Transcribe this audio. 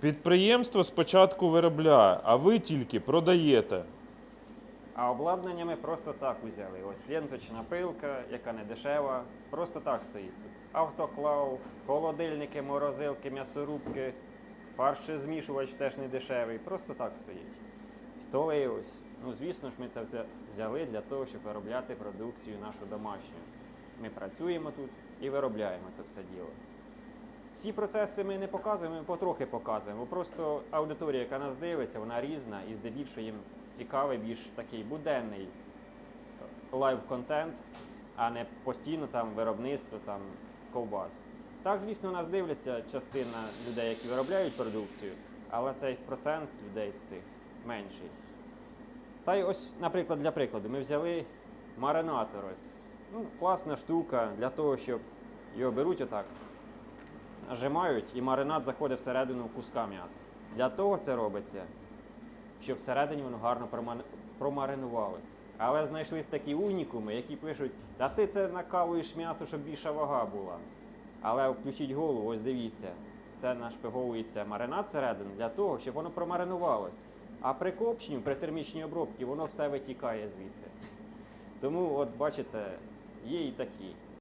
Підприємство спочатку виробляє, а ви тільки продаєте. А обладнання ми просто так узяли. Ось ленточна пилка, яка не дешева, просто так стоїть тут. Автоклав, холодильники, морозилки, м'ясорубки, фаршезмішувач теж не дешевий, просто так стоїть. Столи ось. Ну, звісно ж, ми це все взяли для того, щоб виробляти продукцію нашу домашню. Ми працюємо тут і виробляємо це все діло. Всі процеси ми не показуємо, ми потрохи показуємо. Просто аудиторія, яка нас дивиться, вона різна і здебільшого їм цікавий більш такий буденний лайв-контент, а не постійно там виробництво там, ковбас. Так, звісно, нас дивляться частина людей, які виробляють продукцію, але цей процент людей цих менший. Та й ось, наприклад, для прикладу, ми взяли маринатор ось. Ну, класна штука для того, щоб його беруть отак, нажимають, і маринад заходить всередину куска м'яса. Для того це робиться, щоб всередині воно гарно промаринувалось. Але знайшлись такі унікуми, які пишуть, та ти це накалуєш м'ясо, щоб більша вага була. Але включіть голову, ось дивіться, це нашпиговується маринад всередину для того, щоб воно промаринувалось. А при копченні, при термічній обробці, воно все витікає звідти. Тому, от бачите, є і такі.